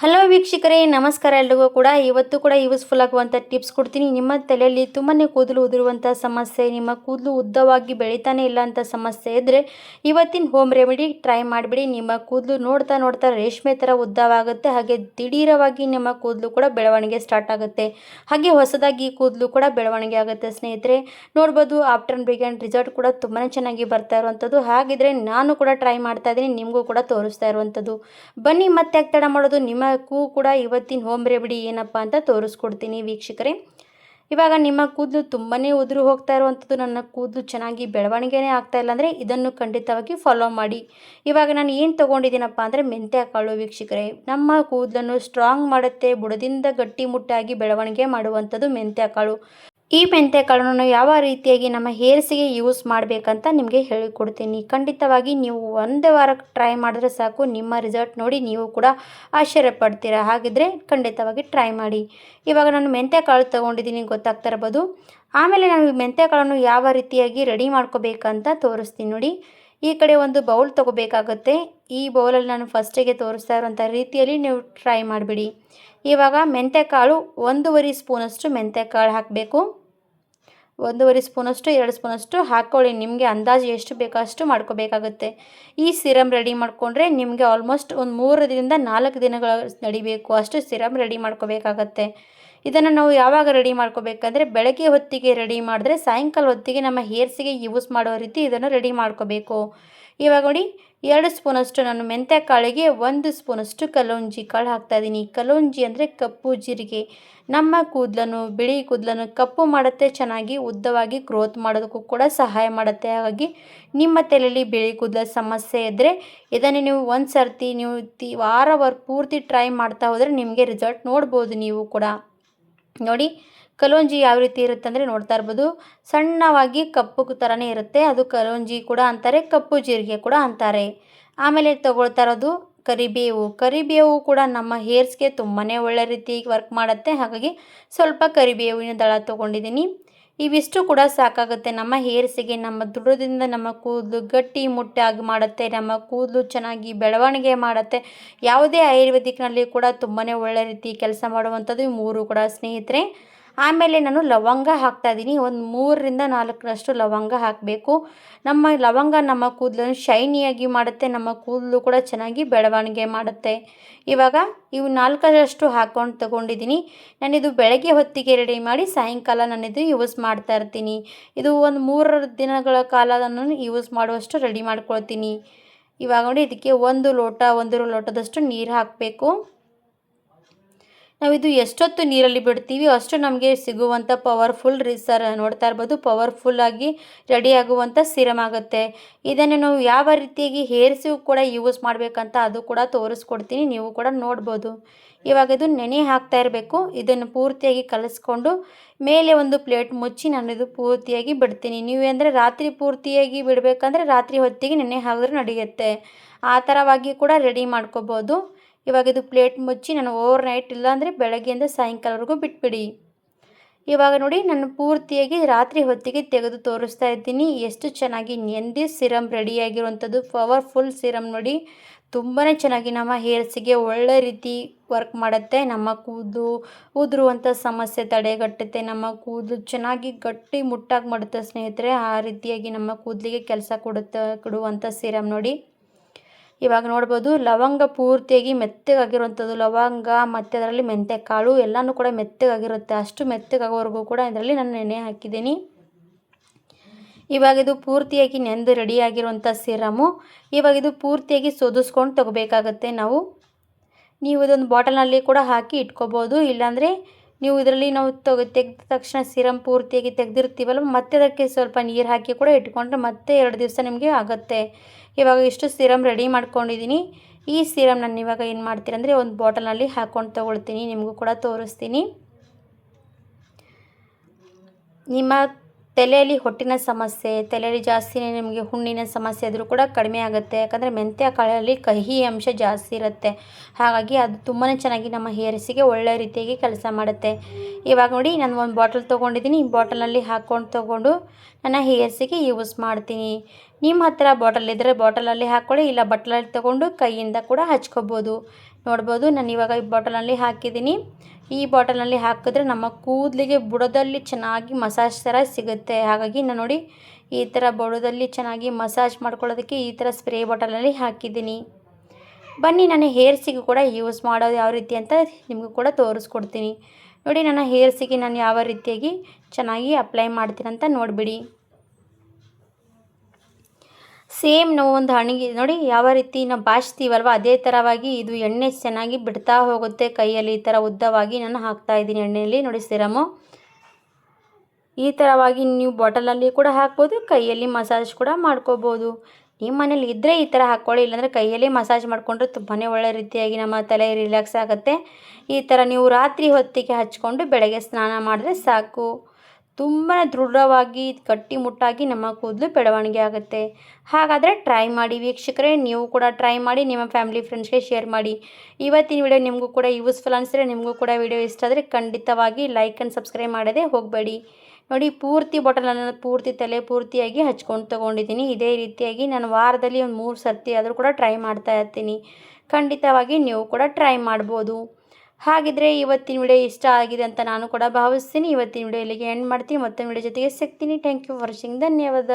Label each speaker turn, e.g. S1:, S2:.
S1: Hello ವೀಕ್ಷಕರೇ, ನಮಸ್ಕಾರ ಎಲ್ರಿಗೂ ಕೂಡ. ಇವತ್ತು ಕೂಡ ಯೂಸ್ಫುಲ್ ಆಗುವಂಥ ಟಿಪ್ಸ್ ಕೊಡ್ತೀನಿ. ನಿಮ್ಮ ತಲೆಯಲ್ಲಿ ತುಂಬಾ ಕೂದಲು ಉದುರುವಂಥ ಸಮಸ್ಯೆ, ನಿಮ್ಮ ಕೂದಲು ಉದ್ದವಾಗಿ ಬೆಳೀತಾನೆ ಇಲ್ಲ ಅಂತ ಸಮಸ್ಯೆ ಇದ್ದರೆ ಇವತ್ತಿನ ಹೋಮ್ ರೆಮಿಡಿ ಟ್ರೈ ಮಾಡಿಬಿಡಿ. ನಿಮ್ಮ ಕೂದಲು ನೋಡ್ತಾ ನೋಡ್ತಾ ರೇಷ್ಮೆ ಥರ ಉದ್ದವಾಗುತ್ತೆ. ಹಾಗೆ ದಿಢೀರವಾಗಿ ನಿಮ್ಮ ಕೂದಲು ಕೂಡ ಬೆಳವಣಿಗೆ ಸ್ಟಾರ್ಟ್ ಆಗುತ್ತೆ. ಹಾಗೆ ಹೊಸದಾಗಿ ಕೂದಲು ಕೂಡ ಬೆಳವಣಿಗೆ ಆಗುತ್ತೆ ಸ್ನೇಹಿತರೆ. ನೋಡ್ಬೋದು ಆಫ್ಟರ್ ಬಿಗನ್ ರಿಸಲ್ಟ್ ಕೂಡ ತುಂಬಾ ಚೆನ್ನಾಗಿ ಬರ್ತಾ ಇರುವಂಥದ್ದು. ಹಾಗಿದ್ರೆ ನಾನು ಕೂಡ ಟ್ರೈ ಮಾಡ್ತಾ ಇದ್ದೀನಿ, ನಿಮಗೂ ಕೂಡ ತೋರಿಸ್ತಾ ಇರುವಂಥದ್ದು. ಬನ್ನಿ, ಮತ್ತೆ ತಡ ಮಾಡೋದು? ನಿಮ್ಮಕ್ಕೂ ಕೂಡ ಇವತ್ತಿನ ಹೋಮ್ ರೆಮಿಡಿ ಏನಪ್ಪ ಅಂತ ತೋರಿಸ್ಕೊಡ್ತೀನಿ ವೀಕ್ಷಕರೇ. ಇವಾಗ ನಿಮ್ಮ ಕೂದಲು ತುಂಬಾ ಉದುರು ಹೋಗ್ತಾ ಇರುವಂಥದ್ದು, ನನ್ನ ಕೂದಲು ಚೆನ್ನಾಗಿ ಬೆಳವಣಿಗೆನೇ ಆಗ್ತಾ ಇಲ್ಲ ಅಂದರೆ ಇದನ್ನು ಖಂಡಿತವಾಗಿ ಫಾಲೋ ಮಾಡಿ. ಇವಾಗ ನಾನು ಏನು ತೊಗೊಂಡಿದ್ದೀನಪ್ಪ ಅಂದರೆ ಮೆಂತ್ಯ ಕಾಳು ವೀಕ್ಷಕರೇ. ನಮ್ಮ ಕೂದಲನ್ನು ಸ್ಟ್ರಾಂಗ್ ಮಾಡುತ್ತೆ, ಬುಡದಿಂದ ಗಟ್ಟಿಮುಟ್ಟಾಗಿ ಬೆಳವಣಿಗೆ ಮಾಡುವಂಥದ್ದು ಮೆಂತ್ಯ ಕಾಳು. ಈ ಮೆಂತ್ಯ ಕಾಳನ್ನು ಯಾವ ರೀತಿಯಾಗಿ ನಮ್ಮ ಹೇರ್ಸಿಗೆ ಯೂಸ್ ಮಾಡಬೇಕಂತ ನಿಮಗೆ ಹೇಳಿಕೊಡ್ತೀನಿ. ಖಂಡಿತವಾಗಿ ನೀವು ಒಂದೇ ವಾರ ಟ್ರೈ ಮಾಡಿದ್ರೆ ಸಾಕು. ನಿಮ್ಮ ರಿಸಲ್ಟ್ ನೋಡಿ ನೀವು ಕೂಡ ಆಶ್ಚರ್ಯ ಪಡ್ತೀರಾ. ಹಾಗಿದ್ರೆ ಖಂಡಿತವಾಗಿ ಟ್ರೈ ಮಾಡಿ. ಇವಾಗ ನಾನು ಮೆಂತ್ಯ ಕಾಳು ತೊಗೊಂಡಿದ್ದೀನಿ, ಗೊತ್ತಾಗ್ತಾ ಇರ್ಬೋದು. ಆಮೇಲೆ ನಾನು ಈ ಮೆಂತ್ಯ ಕಾಳನ್ನು ಯಾವ ರೀತಿಯಾಗಿ ರೆಡಿ ಮಾಡ್ಕೋಬೇಕಂತ ತೋರಿಸ್ತೀನಿ ನೋಡಿ. ಈ ಕಡೆ ಒಂದು ಬೌಲ್ ತೊಗೋಬೇಕಾಗತ್ತೆ. ಈ ಬೌಲಲ್ಲಿ ನಾನು ಫಸ್ಟಿಗೆ ತೋರಿಸ್ತಾ ಇರುವಂಥ ರೀತಿಯಲ್ಲಿ ನೀವು ಟ್ರೈ ಮಾಡಿಬಿಡಿ. ಇವಾಗ ಮೆಂತ್ಯಕಾಳು ಒಂದೂವರೆ ಸ್ಪೂನಷ್ಟು ಮೆಂತ್ಯಕಾಳು ಹಾಕಬೇಕು. ಒಂದೂವರೆ ಸ್ಪೂನಷ್ಟು, ಎರಡು ಸ್ಪೂನಷ್ಟು ಹಾಕ್ಕೊಳ್ಳಿ. ನಿಮಗೆ ಅಂದಾಜು ಎಷ್ಟು ಬೇಕೋ ಅಷ್ಟು ಮಾಡ್ಕೋಬೇಕಾಗುತ್ತೆ. ಈ ಸಿರಮ್ ರೆಡಿ ಮಾಡಿಕೊಂಡ್ರೆ ನಿಮಗೆ ಆಲ್ಮೋಸ್ಟ್ ಒಂದು ಮೂರರಿಂದ ನಾಲ್ಕು ದಿನಗಳ ನಡಿಬೇಕು. ಅಷ್ಟು ಸಿರಮ್ ರೆಡಿ ಮಾಡ್ಕೋಬೇಕಾಗತ್ತೆ. ಇದನ್ನು ನಾವು ಯಾವಾಗ ರೆಡಿ ಮಾಡ್ಕೋಬೇಕಂದ್ರೆ ಬೆಳಗ್ಗೆ ಹೊತ್ತಿಗೆ ರೆಡಿ ಮಾಡಿದ್ರೆ ಸಾಯಂಕಾಲ ಹೊತ್ತಿಗೆ ನಮ್ಮ ಹೇರ್ಸಿಗೆ ಯೂಸ್ ಮಾಡೋ ರೀತಿ ಇದನ್ನು ರೆಡಿ ಮಾಡ್ಕೋಬೇಕು. ಇವಾಗ ನೋಡಿ ಎರಡು ಸ್ಪೂನಷ್ಟು ನಾನು ಮೆಂತ್ಯ ಕಾಳಿಗೆ, ಒಂದು ಸ್ಪೂನಷ್ಟು ಕಲೋಂಜಿ ಕಾಳು ಹಾಕ್ತಾಯಿದ್ದೀನಿ ಕಲೋಂಜಿ ಅಂದರೆ ಕಪ್ಪು ಜೀರಿಗೆ. ನಮ್ಮ ಕೂದಲನ್ನು, ಬಿಳಿ ಕೂದಲನ್ನು ಕಪ್ಪು ಮಾಡುತ್ತೆ, ಚೆನ್ನಾಗಿ ಉದ್ದವಾಗಿ ಗ್ರೋತ್ ಮಾಡೋದಕ್ಕೂ ಕೂಡ ಸಹಾಯ ಮಾಡುತ್ತೆ. ಹಾಗಾಗಿ ನಿಮ್ಮ ತಲೆಯಲ್ಲಿ ಬಿಳಿ ಕೂದಲ ಸಮಸ್ಯೆ ಇದ್ದರೆ ಇದನ್ನು ನೀವು ಒಂದು ಸರ್ತಿ ನೀವು ತಿ ವಾರ ಪೂರ್ತಿ ಟ್ರೈ ಮಾಡ್ತಾ ಹೋದರೆ ನಿಮಗೆ ರಿಸಲ್ಟ್ ನೋಡ್ಬೋದು ನೀವು ಕೂಡ. ನೋಡಿ ಕಲೋಂಜಿ ಯಾವ ರೀತಿ ಇರುತ್ತೆ ಅಂದರೆ ನೋಡ್ತಾ ಇರ್ಬೋದು. ಸಣ್ಣವಾಗಿ ಕಪ್ಪು ಥರನೇ ಇರುತ್ತೆ. ಅದು ಕಲೋಂಜಿ ಕೂಡ ಅಂತಾರೆ, ಕಪ್ಪು ಜೀರಿಗೆ ಕೂಡ ಅಂತಾರೆ. ಆಮೇಲೆ ತಗೊಳ್ತಾ ಇರೋದು ಕರಿಬೇವು. ಕರಿಬೇವು ಕೂಡ ನಮ್ಮ ಹೇರ್ಸ್ಗೆ ತುಂಬಾ ಒಳ್ಳೆ ರೀತಿ ವರ್ಕ್ ಮಾಡುತ್ತೆ. ಹಾಗಾಗಿ ಸ್ವಲ್ಪ ಕರಿಬೇವಿನ ದಳ ತೊಗೊಂಡಿದ್ದೀನಿ. ಇವಿಷ್ಟು ಕೂಡ ಸಾಕಾಗುತ್ತೆ. ನಮ್ಮ ಹೇರ್ಸಿಗೆ ನಮ್ಮ ದೃಢದಿಂದ ನಮ್ಮ ಕೂದಲು ಗಟ್ಟಿ ಮುಟ್ಟಾಗಿ ಮಾಡುತ್ತೆ. ನಮ್ಮ ಕೂದಲು ಚೆನ್ನಾಗಿ ಬೆಳವಣಿಗೆ ಮಾಡುತ್ತೆ. ಯಾವುದೇ ಆಯುರ್ವೇದಿಕ್ನಲ್ಲಿ ಕೂಡ ತುಂಬಾ ಒಳ್ಳೆ ರೀತಿ ಕೆಲಸ ಮಾಡುವಂಥದ್ದು ಮೂರು ಕೂಡ ಸ್ನೇಹಿತರೆ. ಆಮೇಲೆ ನಾನು ಲವಂಗ ಹಾಕ್ತಾ ಇದ್ದೀನಿ. ಒಂದು ಮೂರರಿಂದ ನಾಲ್ಕರಷ್ಟು ಲವಂಗ ಹಾಕಬೇಕು. ನಮ್ಮ ಲವಂಗ ನಮ್ಮ ಕೂದಲನ್ನು ಶೈನಿಯಾಗಿ ಮಾಡುತ್ತೆ. ನಮ್ಮ ಕೂದಲು ಕೂಡ ಚೆನ್ನಾಗಿ ಬೆಳವಣಿಗೆ ಮಾಡುತ್ತೆ. ಇವಾಗ ಇವು ನಾಲ್ಕರಷ್ಟು ಹಾಕೊಂಡು ತಗೊಂಡಿದ್ದೀನಿ. ನಾನಿದು ಬೆಳಗ್ಗೆ ಹೊತ್ತಿಗೆ ರೆಡಿ ಮಾಡಿ ಸಾಯಂಕಾಲ ನಾನಿದು ಯೂಸ್ ಮಾಡ್ತಾ ಇರ್ತೀನಿ. ಇದು ಒಂದು ಮೂರು ದಿನಗಳ ಕಾಲ ನಾನು ಯೂಸ್ ಮಾಡುವಷ್ಟು ರೆಡಿ ಮಾಡ್ಕೊಳ್ತೀನಿ. ಇವಾಗ ನೋಡಿ, ಇದಕ್ಕೆ ಒಂದು ಲೋಟ ಒಂದೂರು ಲೋಟದಷ್ಟು ನೀರು ಹಾಕಬೇಕು. ನಾವಿದು ಎಷ್ಟೊತ್ತು ನೀರಲ್ಲಿ ಬಿಡ್ತೀವಿ, ಅಷ್ಟು ನಮಗೆ ಸಿಗುವಂಥ ಪವರ್ಫುಲ್ ರಿಸರ್ ನೋಡ್ತಾ ಇರ್ಬೋದು. ಪವರ್ಫುಲ್ಲಾಗಿ ರೆಡಿ ಆಗುವಂಥ ಸಿರಮ್ ಆಗುತ್ತೆ. ಇದನ್ನು ನಾವು ಯಾವ ರೀತಿಯಾಗಿ ಹೇರ್ಸಿಗೂ ಕೂಡ ಯೂಸ್ ಮಾಡಬೇಕಂತ ಅದು ಕೂಡ ತೋರಿಸ್ಕೊಡ್ತೀನಿ, ನೀವು ಕೂಡ ನೋಡ್ಬೋದು. ಇವಾಗ ಇದು ನೆನೆ ಹಾಕ್ತಾ ಇರಬೇಕು. ಇದನ್ನು ಪೂರ್ತಿಯಾಗಿ ಕಲಿಸ್ಕೊಂಡು ಮೇಲೆ ಒಂದು ಪ್ಲೇಟ್ ಮುಚ್ಚಿ ನಾನು ಇದು ಪೂರ್ತಿಯಾಗಿ ಬಿಡ್ತೀನಿ. ನೀವು ಅಂದರೆ ರಾತ್ರಿ ಪೂರ್ತಿಯಾಗಿ ಬಿಡಬೇಕಂದ್ರೆ ರಾತ್ರಿ ಹೊತ್ತಿಗೆ ನೆನೆ ಹಾಕಿದ್ರೆ ನಡೆಯುತ್ತೆ. ಆ ಥರವಾಗಿ ಕೂಡ ರೆಡಿ ಮಾಡ್ಕೋಬೋದು. ಇವಾಗ ಇದು ಪ್ಲೇಟ್ ಮುಚ್ಚಿ ನಾನು ಓವರ್ ನೈಟ್ ಇಲ್ಲಾಂದರೆ ಬೆಳಗ್ಗೆಯಿಂದ ಸಾಯಂಕಾಲವರೆಗೂ ಬಿಟ್ಬಿಡಿ. ಇವಾಗ ನೋಡಿ ನಾನು ಪೂರ್ತಿಯಾಗಿ ರಾತ್ರಿ ಹೊತ್ತಿಗೆ ತೆಗೆದು ತೋರಿಸ್ತಾ ಇದ್ದೀನಿ. ಎಷ್ಟು ಚೆನ್ನಾಗಿ ನೆಂದಿ ಸಿರಮ್ ರೆಡಿಯಾಗಿರುವಂಥದ್ದು ಪವರ್ಫುಲ್ ಸಿರಮ್ ನೋಡಿ. ತುಂಬಾ ಚೆನ್ನಾಗಿ ನಮ್ಮ ಹೇರ್ಸಿಗೆ ಒಳ್ಳೆ ರೀತಿ ವರ್ಕ್ ಮಾಡುತ್ತೆ. ನಮ್ಮ ಕೂದಲು ಉದುರುವಂಥ ಸಮಸ್ಯೆ ತಡೆಗಟ್ಟುತ್ತೆ. ನಮ್ಮ ಕೂದಲು ಚೆನ್ನಾಗಿ ಗಟ್ಟಿ ಮುಟ್ಟಾಗಿ ಮಾಡುತ್ತೆ ಸ್ನೇಹಿತರೆ. ಆ ರೀತಿಯಾಗಿ ನಮ್ಮ ಕೂದಲಿಗೆ ಕೆಲಸ ಕೊಡುತ್ತೆ, ಕೊಡುವಂಥ ಸಿರಮ್ ನೋಡಿ. ಇವಾಗ ನೋಡ್ಬೋದು ಲವಂಗ ಪೂರ್ತಿಯಾಗಿ ಮೆತ್ತಗಾಗಿರುವಂಥದ್ದು. ಲವಂಗ, ಮತ್ತು ಅದರಲ್ಲಿ ಮೆಂತ್ಯ ಕಾಳು ಎಲ್ಲನೂ ಕೂಡ ಮೆತ್ತಗಾಗಿರುತ್ತೆ. ಅಷ್ಟು ಮೆತ್ತಗಾಗೋವರೆಗೂ ಕೂಡ ಇದರಲ್ಲಿ ನಾನು ನೆನೆ ಹಾಕಿದ್ದೀನಿ. ಇವಾಗ ಇದು ಪೂರ್ತಿಯಾಗಿ ನೆಂದು ರೆಡಿಯಾಗಿರುವಂಥ ಸಿರಮು. ಇವಾಗ ಇದು ಪೂರ್ತಿಯಾಗಿ ಸೋದಿಸ್ಕೊಂಡು ತಗೋಬೇಕಾಗತ್ತೆ ನಾವು. ನೀವು ಇದೊಂದು ಬಾಟಲ್ನಲ್ಲಿ ಕೂಡ ಹಾಕಿ ಇಟ್ಕೋಬೋದು. ಇಲ್ಲಾಂದರೆ ನೀವು ಇದರಲ್ಲಿ ನಾವು ತೆಗೆ ತೆಗೆದ ತಕ್ಷಣ ಸಿರಮ್ ಪೂರ್ತಿಯಾಗಿ ತೆಗೆದಿರ್ತೀವಲ್ಲ, ಮತ್ತೆ ಅದಕ್ಕೆ ಸ್ವಲ್ಪ ನೀರು ಹಾಕಿ ಕೂಡ ಇಟ್ಕೊಂಡ್ರೆ ಮತ್ತೆ ಎರಡು ದಿವಸ ನಿಮಗೆ ಆಗುತ್ತೆ. ಇವಾಗ ಇಷ್ಟು ಸಿರಮ್ ರೆಡಿ ಮಾಡ್ಕೊಂಡಿದ್ದೀನಿ. ಈ ಸಿರಮ್ ನಾನು ಇವಾಗ ಏನು ಮಾಡ್ತೀನಿ ಅಂದರೆ ಒಂದು ಬಾಟಲ್ನಲ್ಲಿ ಹಾಕ್ಕೊಂಡು ತೊಗೊಳ್ತೀನಿ, ನಿಮಗೂ ಕೂಡ ತೋರಿಸ್ತೀನಿ. ನಿಮ್ಮ ತಲೆಯಲ್ಲಿ ಹೊಟ್ಟಿನ ಸಮಸ್ಯೆ, ತಲೆಯಲ್ಲಿ ಜಾಸ್ತಿ ನಿಮಗೆ ಹುಣ್ಣಿನ ಸಮಸ್ಯೆ ಆದರೂ ಕೂಡ ಕಡಿಮೆ ಆಗುತ್ತೆ. ಯಾಕಂದರೆ ಮೆಂತ್ಯ ಕಾಳಲ್ಲಿ ಕಹಿ ಅಂಶ ಜಾಸ್ತಿ ಇರುತ್ತೆ. ಹಾಗಾಗಿ ಅದು ತುಂಬಾ ಚೆನ್ನಾಗಿ ನಮ್ಮ ಹೇರ್ಸಿಗೆ ಒಳ್ಳೆ ರೀತಿಯಾಗಿ ಕೆಲಸ ಮಾಡುತ್ತೆ. ಇವಾಗ ನೋಡಿ, ನಾನು ಒಂದು ಬಾಟಲ್ ತೊಗೊಂಡಿದ್ದೀನಿ. ಈ ಬಾಟಲಲ್ಲಿ ಹಾಕ್ಕೊಂಡು ತೊಗೊಂಡು ನನ್ನ ಹೇರ್ಸಿಗೆ ಯೂಸ್ ಮಾಡ್ತೀನಿ. ನಿಮ್ಮ ಹತ್ರ ಬಾಟಲ್ ಇದ್ದರೆ ಬಾಟಲಲ್ಲಿ ಹಾಕ್ಕೊಳ್ಳಿ ಇಲ್ಲ ಬಟ್ಟಲಲ್ಲಿ ತೊಗೊಂಡು ಕೈಯಿಂದ ಕೂಡ ಹಚ್ಕೋಬೋದು. ನೋಡ್ಬೋದು, ನಾನು ಇವಾಗ ಈ ಬಾಟಲಲ್ಲಿ ಹಾಕಿದ್ದೀನಿ. ಈ ಬಾಟಲ್ನಲ್ಲಿ ಹಾಕಿದ್ರೆ ನಮ್ಮ ಕೂದಲಿಗೆ ಬುಡದಲ್ಲಿ ಚೆನ್ನಾಗಿ ಮಸಾಜ್ ಥರ ಸಿಗುತ್ತೆ. ಹಾಗಾಗಿ ನಾನು ನೋಡಿ, ಈ ಥರ ಬುಡದಲ್ಲಿ ಚೆನ್ನಾಗಿ ಮಸಾಜ್ ಮಾಡ್ಕೊಳ್ಳೋದಕ್ಕೆ ಈ ಥರ ಸ್ಪ್ರೇ ಬಾಟಲಲ್ಲಿ ಹಾಕಿದ್ದೀನಿ. ಬನ್ನಿ ನಾನು ಹೇರ್ಸಿಗೂ ಕೂಡ ಯೂಸ್ ಮಾಡೋದು ಯಾವ ರೀತಿ ಅಂತ ನಿಮಗೂ ಕೂಡ ತೋರಿಸ್ಕೊಡ್ತೀನಿ. ನೋಡಿ, ನನ್ನ ಹೇರ್ಸಿಗೆ ನಾನು ಯಾವ ರೀತಿಯಾಗಿ ಚೆನ್ನಾಗಿ ಅಪ್ಲೈ ಮಾಡ್ತೀನಿ ಅಂತ ನೋಡಿಬಿಡಿ. ಸೇಮ್ ನಾವು ಒಂದು ಹಣಿಗೆ ನೋಡಿ ಯಾವ ರೀತಿ ನಾವು ಬಾಚ್ತೀವಲ್ವ ಅದೇ ಥರವಾಗಿ ಇದು ಎಣ್ಣೆ ಚೆನ್ನಾಗಿ ಬಿಡ್ತಾ ಹೋಗುತ್ತೆ ಕೈಯಲ್ಲಿ. ಈ ಥರ ಉದ್ದವಾಗಿ ನಾನು ಹಾಕ್ತಾ ಇದ್ದೀನಿ ಎಣ್ಣೆಯಲ್ಲಿ. ನೋಡಿ ಸಿರಮು. ಈ ಥರವಾಗಿ ನೀವು ಬಾಟಲಲ್ಲಿ ಕೂಡ ಹಾಕ್ಬೋದು, ಕೈಯಲ್ಲಿ ಮಸಾಜ್ ಕೂಡ ಮಾಡ್ಕೋಬೋದು. ನಿಮ್ಮ ಮನೇಲಿ ಇದ್ದರೆ ಈ ಥರ ಹಾಕ್ಕೊಳ್ಳಿ, ಇಲ್ಲಾಂದರೆ ಕೈಯಲ್ಲಿ ಮಸಾಜ್ ಮಾಡಿಕೊಂಡ್ರೆ ತುಂಬಾ ಒಳ್ಳೆ ರೀತಿಯಾಗಿ ನಮ್ಮ ತಲೆ ರಿಲ್ಯಾಕ್ಸ್ ಆಗುತ್ತೆ. ಈ ಥರ ನೀವು ರಾತ್ರಿ ಹೊತ್ತಿಗೆ ಹಚ್ಕೊಂಡು ಬೆಳಗ್ಗೆ ಸ್ನಾನ ಮಾಡಿದ್ರೆ ಸಾಕು. ತುಂಬಾ ದೃಢವಾಗಿ ಗಟ್ಟಿಮುಟ್ಟಾಗಿ ನಮ್ಮ ಕೂದಲು ಬೆಳವಣಿಗೆ ಆಗುತ್ತೆ. ಹಾಗಾದರೆ ಟ್ರೈ ಮಾಡಿ ವೀಕ್ಷಕರೇ, ನೀವು ಕೂಡ ಟ್ರೈ ಮಾಡಿ, ನಿಮ್ಮ ಫ್ಯಾಮಿಲಿ ಫ್ರೆಂಡ್ಸ್ಗೆ ಶೇರ್ ಮಾಡಿ. ಇವತ್ತಿನ ವಿಡಿಯೋ ನಿಮಗೂ ಕೂಡ ಯೂಸ್ಫುಲ್ ಅನಿಸಿದ್ರೆ ನಿಮಗೂ ಕೂಡ ವಿಡಿಯೋ ಇಷ್ಟ ಆದರೆ ಖಂಡಿತವಾಗಿ ಲೈಕ್ ಆ್ಯಂಡ್ ಸಬ್ಸ್ಕ್ರೈಬ್ ಮಾಡೋದೇ ಹೋಗಬೇಡಿ. ನೋಡಿ, ಪೂರ್ತಿ ಬಾಟಲನ್ನು ಪೂರ್ತಿ ತಲೆ ಪೂರ್ತಿಯಾಗಿ ಹಚ್ಕೊಂಡು ತೊಗೊಂಡಿದ್ದೀನಿ. ಇದೇ ರೀತಿಯಾಗಿ ನಾನು ವಾರದಲ್ಲಿ ಒಂದು ಮೂರು ಸರ್ತಿ ಆದರೂ ಕೂಡ ಟ್ರೈ ಮಾಡ್ತಾ ಇರ್ತೀನಿ. ಖಂಡಿತವಾಗಿ ನೀವು ಕೂಡ ಟ್ರೈ ಮಾಡ್ಬೋದು. ಹಾಗಿದ್ರೆ ಇವತ್ತಿನ ವಿಡಿಯೋ ಇಷ್ಟ ಆಗಿದೆ ಅಂತ ನಾನು ಕೂಡ ಭಾವಿಸ್ತೀನಿ. ಇವತ್ತಿನ ವಿಡಿಯೋ ಇಲ್ಲಿಗೆ ಎಂಡ್ ಮಾಡ್ತೀನಿ. ಮತ್ತೊಂದು ವಿಡಿಯೋ ಜೊತೆಗೆ ಸಿಗ್ತೀನಿ. ಥ್ಯಾಂಕ್ ಯು ವಾಚಿಂಗ್ ಧನ್ಯವಾದ.